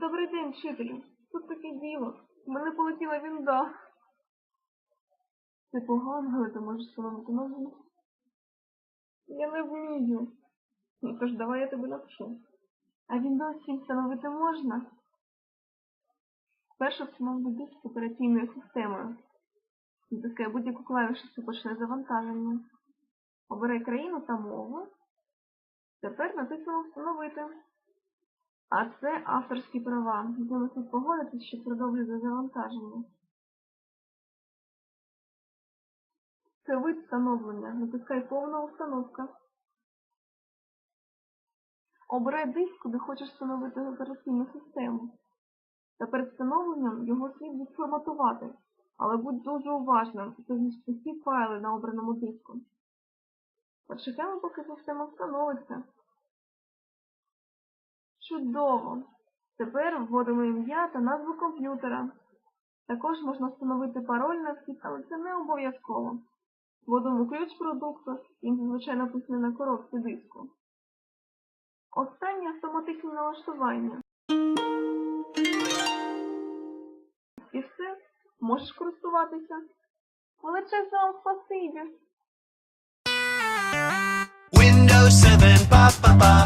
Добрий день, вчителю. Тут таке діло. Мене полетіла вінда. Ти погано, але ти можеш встановити нову. Я не вмію. Ну тож давай я тебе навчу. А Windows 7 встановити можна? Спершу встановлю диск з операційною системою. Натискай будь-яку клавішу, почне завантаження. Обирай країну та мову. Тепер натиснемо Встановити. А це авторські права. З ними слід погодитись, що продовжує завантаження. Це вид встановлення. Натискай повна установка. Обирай диск, куди хочеш встановити операційну систему. Та перед встановленням його слід відформатувати. Але будь дуже уважним, це всі файли на обраному диску. Почекаємо, поки система встановиться. Чудово! Тепер вводимо ім'я та назву комп'ютера. Також можна встановити пароль на всіх, але це не обов'язково. Вводимо ключ продукту, він зазвичай написаний на коробці диску. Останнє автоматичне налаштування. І все, можеш користуватися. Величезне вам спасибі! Windows 7 па па па